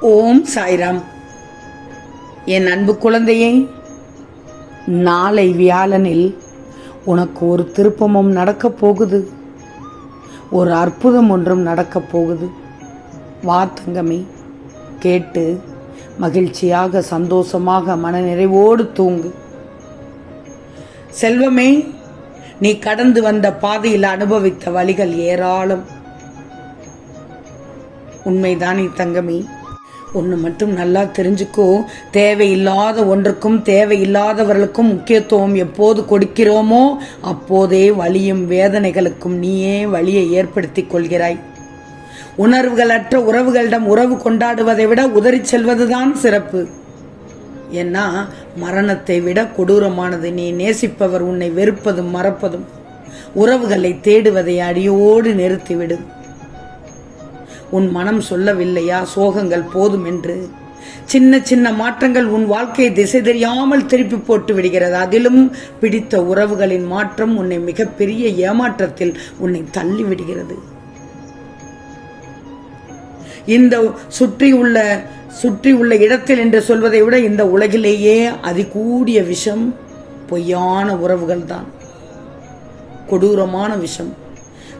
ஓம் சாய்ராம். என் அன்பு குழந்தையே நாளை வியாழனில் உனக்கு ஒரு திருப்பமும் நடக்கப் போகுது. ஒரு அற்புதம் ஒன்றும் நடக்கப் போகுது. வா தங்கமே கேட்டு மகிழ்ச்சியாக சந்தோஷமாக மனநிறைவோடு தூங்கு. செல்வமே நீ கடந்து வந்த பாதையில் அனுபவித்த வழிகள் ஏராளம். உண்மைதானே தங்கமி. ஒன்று மட்டும் நல்லா தெரிஞ்சுக்கோ. தேவையில்லாத ஒன்றுக்கும் தேவையில்லாதவர்களுக்கும் முக்கியத்துவம் எப்போது கொடுக்கிறோமோ அப்போதே வலியும் வேதனைகளுக்கும் நீயே வழியை ஏற்படுத்தி கொள்கிறாய். உணர்வுகளற்ற உறவுகளிடம் உறவு கொண்டாடுவதை விட உதறிச் செல்வதுதான் சிறப்பு. ஏன்னா மரணத்தை விட கொடூரமானது. நீ நேசிப்பவர் உன்னை வெறுப்பதும் மறப்பதும். உறவுகளை தேடுவதை அடியோடு நிறுத்திவிடும் உன் மனம் சொல்லவில்லையா? சோகங்கள் போதும் என்று. சின்ன சின்ன மாற்றங்கள் உன் வாழ்க்கையை திசை தெரியாமல் திருப்பி போட்டு விடுகிறது. அதிலும் பிடித்த உறவுகளின் மாற்றம் உன்னை மிகப்பெரிய ஏமாற்றத்தில் உன்னை தள்ளி விடுகிறது. இந்த சுற்றி உள்ள சுற்றி உள்ள இடத்தில் என்று சொல்வதை விட இந்த உலகிலேயே அதிகூடிய விஷம் பொய்யான உறவுகள் தான் கொடூரமான விஷம்.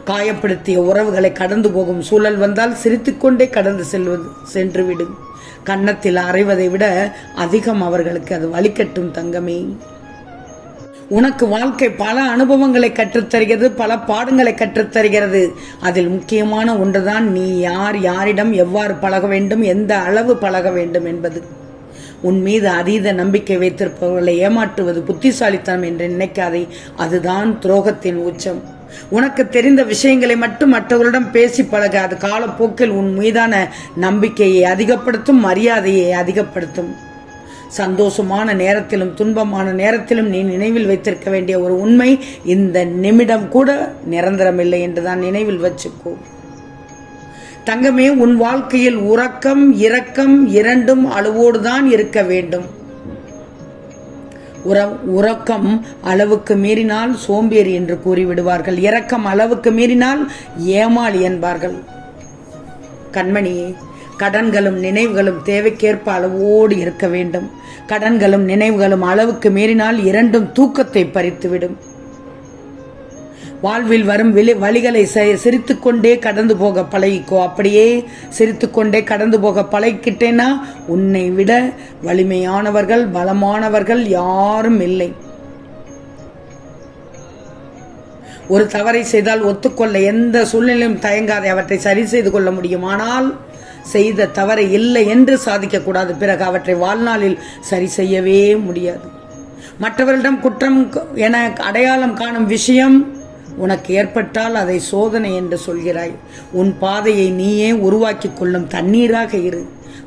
காயப்படுத்திய உறவுகளை கடந்து போகும் சூழல் வந்தால் சிரித்துக்கொண்டே கடந்து செல்வது சென்று விடும் கன்னத்தில் அறைவதை விட அதிகம் அவர்களுக்கு அது வலிக்கட்டும் தங்கமே. உனக்கு வாழ்க்கை பல அனுபவங்களை கற்றுத்தருகிறது பல பாடங்களை கற்றுத்தருகிறது. அதில் முக்கியமான ஒன்றுதான் நீ யார் யாரிடம் எவ்வாறு பழக வேண்டும் எந்த அளவு பழக வேண்டும் என்பது. உன் மீது அதீத நம்பிக்கை வைத்திருப்பவர்களை ஏமாற்றுவது புத்திசாலித்தனம் என்று நினைக்காதே அதுதான் துரோகத்தின் உச்சம். உனக்கு தெரிந்த விஷயங்களை மட்டும் மற்றவரிடம் பேசி பழக. அது காலப்போக்கில் உன் மீதான நம்பிக்கையை அதிகப்படுத்தும் மரியாதையை அதிகப்படுத்தும். சந்தோஷமான நேரத்திலும் துன்பமான நேரத்திலும் நீ நினைவில் வைத்திருக்க வேண்டிய ஒரு உண்மை இந்த நிமிடம் கூட நிரந்தரமில்லை என்றுதான் நினைவில் வச்சுக்கோ. தங்கமே உன் வாழ்க்கையில் உறக்கம் இரக்கம் இரண்டும் அளவோடுதான் இருக்க வேண்டும். உற உறக்கம் அளவுக்கு மீறினால் சோம்பேறி என்று கூறிவிடுவார்கள். இரக்கம் அளவுக்கு மீறினால் ஏமாளி என்பார்கள். கண்மணியே கடன்களும் நினைவுகளும் தேவைக்கேற்ப அளவோடு இருக்க வேண்டும். கடன்களும் நினைவுகளும் அளவுக்கு மீறினால் இரண்டும் தூக்கத்தை பறித்துவிடும். வாழ்வில் வரும் விலை வழிகளை சிரித்துக்கொண்டே கடந்து போக பழகிக்கோ. அப்படியே சிரித்துக்கொண்டே கடந்து போக பழகிக்கிட்டேன்னா உன்னை விட வலிமையானவர்கள் பலமானவர்கள் யாரும் இல்லை. ஒரு தவறை செய்தால் ஒத்துக்கொள்ள எந்த சூழ்நிலையும் தயங்காத. அவற்றை சரி செய்து கொள்ள முடியும். ஆனால் செய்த தவறை இல்லை என்று சாதிக்கக்கூடாது பிறகு அவற்றை வாழ்நாளில் சரி செய்யவே முடியாது. மற்றவரிடம் குற்றம் என அடையாளம் காணும் விஷயம் உனக்கு ஏற்பட்டால் அதை சோதனை என்று சொல்கிறாய். உன் பாதையை நீயே உருவாக்கி கொள்ளும் தண்ணீராக இரு.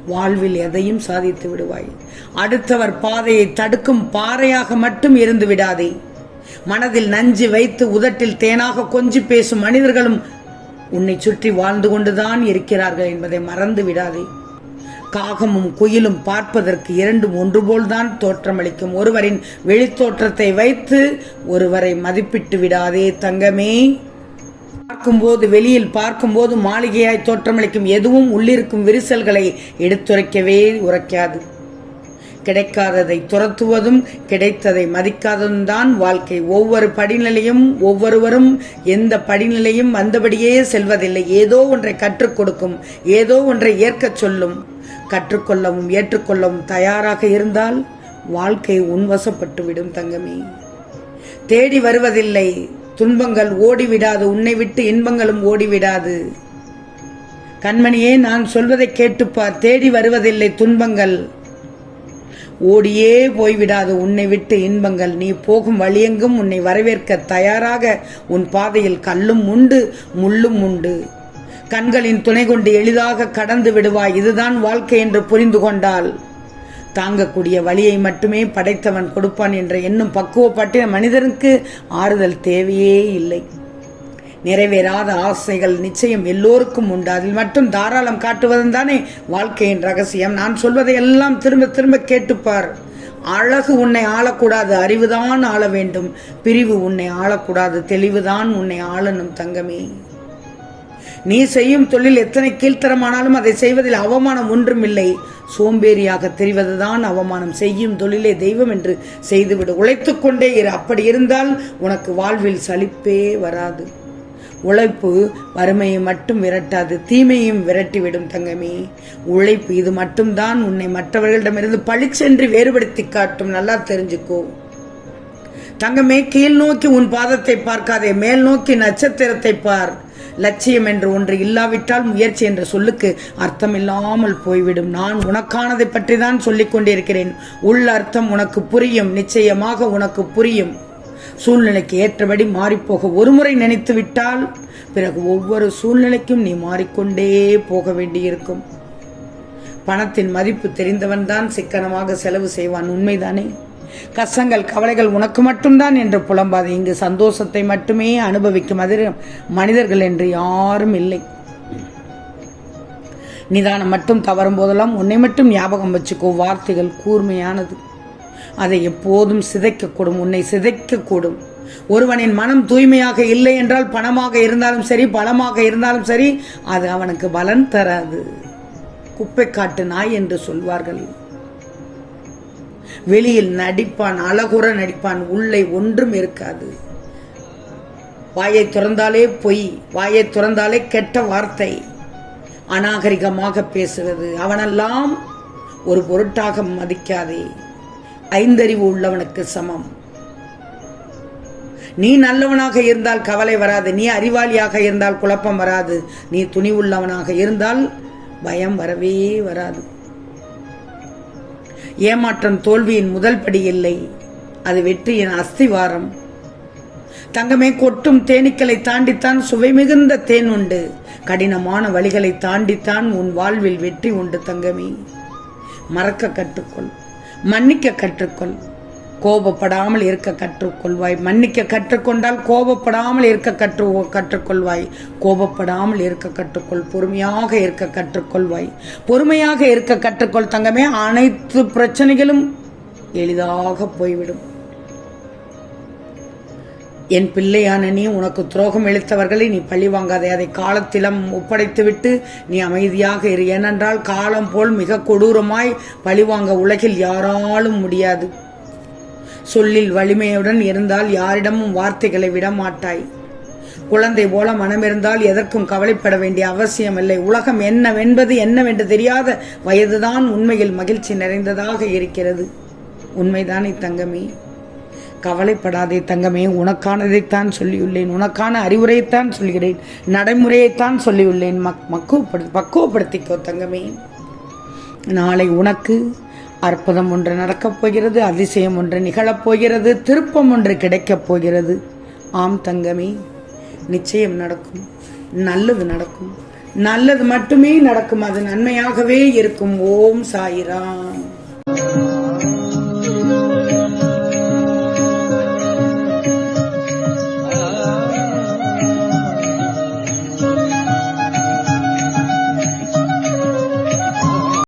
வாழ்வில் எதையும் சாதித்து விடுவாய். அடுத்தவர் பாதையை தடுக்கும் பாறையாக மட்டும் இருந்து விடாதே. மனதில் நஞ்சு வைத்து உதட்டில் தேனாக கொஞ்சி பேசும் மனிதர்களும் உன்னை சுற்றி வாழ்ந்து கொண்டுதான் இருக்கிறார்கள் என்பதை மறந்து விடாதே. காகமும் குயிலும் பார்ப்பதற்கு இரண்டும் ஒன்றுபோல்தான் தோற்றமளிக்கும். ஒருவரின் வெளித்தோற்றத்தை வைத்து ஒருவரை மதிப்பிட்டு விடாதே தங்கமே. பார்க்கும்போது வெளியில் பார்க்கும்போது மாளிகையாய் தோற்றமளிக்கும் எதுவும் உள்ளிருக்கும் விரிசல்களை எடுத்துரைக்கவே உரைக்காது. கிடைக்காததை துரத்துவதும் கிடைத்ததை மதிக்காததும் தான் வாழ்க்கை. ஒவ்வொரு படிநிலையும் ஒவ்வொருவரும் எந்த படிநிலையும் வந்தபடியே செல்வதில்லை. ஏதோ ஒன்றை கற்றுக் கொடுக்கும் ஏதோ ஒன்றை ஏற்கச் சொல்லும். கற்றுக்கொள்ளவும் ஏற்றுக்கொள்ளவும் தயாராக இருந்தால் வாழ்க்கை உன்வசப்பட்டுவிடும் தங்கமே. தேடி வருவதில்லை. துன்பங்கள் ஓடிவிடாது. உன்னை விட்டு இன்பங்களும் ஓடிவிடாது. கண்மணியே நான் சொல்வதை கேட்டுப்பார். தேடி வருவதில்லை துன்பங்கள். ஓடியே போய்விடாது. உன்னை விட்டு இன்பங்கள். நீ போகும் வழியெங்கும் உன்னை வரவேற்க தயாராக. உன் பாதையில் கல்லும் உண்டு முள்ளும் உண்டு. கண்களின் துணை கொண்டு எளிதாக கடந்து விடுவாய். இதுதான் வாழ்க்கை என்று புரிந்து கொண்டால் தாங்கக்கூடிய வழியை மட்டுமே படைத்தவன் கொடுப்பான் என்ற எண்ணும் பக்குவப்பட்ட மனிதனுக்கு ஆறுதல் தேவையே இல்லை. நிறைவேறாத ஆசைகள் நிச்சயம் எல்லோருக்கும் உண்டு. அதில் மட்டும் தாராளம் காட்டுவதும் தானே வாழ்க்கையின் ரகசியம். நான் சொல்வதை எல்லாம் திரும்ப திரும்ப கேட்டுப்பார். அழகு உன்னை ஆளக்கூடாது அறிவுதான் ஆள வேண்டும். பிரிவு உன்னை ஆளக்கூடாது தெளிவுதான் உன்னை ஆளணும் தங்கமே. நீ செய்யும் தொழில் எத்தனை கீழ்த்தரமானாலும் அதை செய்வதில் அவமானம் ஒன்றுமில்லை. சோம்பேறியாக தெரிவதுதான் அவமானம். செய்யும் தொழிலே தெய்வம் என்று செய்துவிடு. உழைத்துக்கொண்டே இரு. அப்படி இருந்தால் உனக்கு வாழ்வில் சலிப்பே வராது. உழைப்பு வறுமையை மட்டும் விரட்டாது. தீமையும் விரட்டிவிடும் தங்கமே. உழைப்பு இது மட்டும்தான். உன்னை மற்றவர்களிடமிருந்து பளிச்சென்று வேறுபடுத்தி காட்டும். நல்லா தெரிஞ்சுக்கோ. தங்கமே கீழ் நோக்கி உன் பாதத்தை பார்க்காதே. மேல் நோக்கி நட்சத்திரத்தை பார். லட்சியம் என்று ஒன்று இல்லாவிட்டால் முயற்சி என்ற சொல்லுக்கு அர்த்தம் இல்லாமல் போய்விடும். நான் உனக்கானதை பற்றி தான் சொல்லிக் கொண்டிருக்கிறேன். உள் அர்த்தம் உனக்கு புரியும். நிச்சயமாக உனக்கு புரியும். சூழ்நிலைக்கு ஏற்றபடி மாறிப்போக ஒருமுறை நினைத்து விட்டால் பிறகு ஒவ்வொரு சூழ்நிலைக்கும் நீ மாறிக்கொண்டே போக வேண்டியிருக்கும். பணத்தின் மதிப்பு தெரிந்தவன் தான் சிக்கனமாக செலவு செய்வான். உண்மைதானே? கஷ்டங்கள் கவலைகள் உனக்கு மட்டும்தான் என்று புலம்பாது. இங்கு சந்தோஷத்தை மட்டுமே அனுபவிக்கும் அதிர மனிதர்கள் என்று யாரும் இல்லை. நிதானம் மட்டும் தவறும் போதெல்லாம் உன்னை மட்டும் ஞாபகம் வச்சுக்கோ. வார்த்தைகள் கூர்மையானது. அதை எப்போதும் சிதைக்கக்கூடும் உன்னை சிதைக்கக்கூடும். ஒருவனின் மனம் தூய்மையாக இல்லை என்றால் பணமாக இருந்தாலும் சரி பலமாக இருந்தாலும் சரி அது அவனுக்கு பலன் தராது. குப்பை காட்டு நாய் என்று சொல்வார்கள். வெளியில் நடிப்பான் அழகுற நடிப்பான் உள்ளே ஒன்றும் இருக்காது. வாயை திறந்தாலே பொய் வாயை திறந்தாலே கெட்ட வார்த்தை. அநாகரிகமாக பேசுவது அவனெல்லாம் ஒரு பொருட்டாக மதிக்காதே. ஐந்தறிவு உள்ளவனுக்கு சமம். நீ நல்லவனாக இருந்தால் கவலை வராது. நீ அறிவாளியாக இருந்தால் குழப்பம் வராது. நீ துணிவுள்ளவனாக இருந்தால் பயம் வரவே வராது. ஏமாற்றம் தோல்வியின் முதல் படி இல்லை. அது வெற்றியின் அஸ்திவாரம். தங்கமே கொட்டும் தேனீக்களை தாண்டித்தான் சுவை மிகுந்த தேன் உண்டு. கடினமான வழிகளை தாண்டித்தான் உன் வாழ்வில் வெற்றி உண்டு தங்கமே. மறக்க கற்றுக்கொள். மன்னிக்க கற்றுக்கொள். கோபப்படாமல் இருக்க கற்றுக்கொள்வாய். மன்னிக்க கற்றுக்கொண்டால் கோபப்படாமல் இருக்க கற்று கற்றுக்கொள்வாய். கோபப்படாமல் இருக்க கற்றுக்கொள் பொறுமையாக இருக்க கற்றுக்கொள்வாய். பொறுமையாக இருக்க கற்றுக்கொள் தங்கமே அனைத்து பிரச்சனைகளும் எளிதாக போய்விடும். என் பிள்ளையான நீ உனக்கு துரோகம் இழுத்தவர்களை நீ பழி வாங்காதே. அதை காலத்திலம் ஒப்படைத்துவிட்டு நீ அமைதியாக இரு. ஏனென்றால் காலம் போல் மிக கொடூரமாய் பழிவாங்க உலகில் யாராலும் முடியாது. சொல்லில் வலிமையுடன் இருந்தால் யாரிடமும் வார்த்தைகளை விட மாட்டாய் குழந்தை போல மனமிருந்தால் எதற்கும் கவலைப்பட வேண்டிய அவசியமில்லை. உலகம் என்னவென்பது என்னவென்று தெரியாத வயதுதான் உண்மையில் மகிழ்ச்சி நிறைந்ததாக இருக்கிறது. உண்மைதானே தங்கமே? கவலைப்படாதே தங்கமே. உனக்கானதைத்தான் சொல்லியுள்ளேன். உனக்கான அறிவுரையைத்தான் சொல்கிறேன். நடைமுறையைத்தான் சொல்லியுள்ளேன். மக் மக்குவப்படு பக்குவப்படுத்திக்கோ தங்கமே. நாளை உனக்கு அற்புதம் ஒன்று நடக்கப் போகிறது அதிசயம் ஒன்று நிகழப் போகிறது திருப்பம் ஒன்று கிடைக்கப் போகிறது. ஆம் தங்கமே நிச்சயம் நடக்கும் நல்லது நடக்கும் நல்லது மட்டுமே நடக்கும் அது நன்மையாகவே இருக்கும். ஓம் சாயிராம்.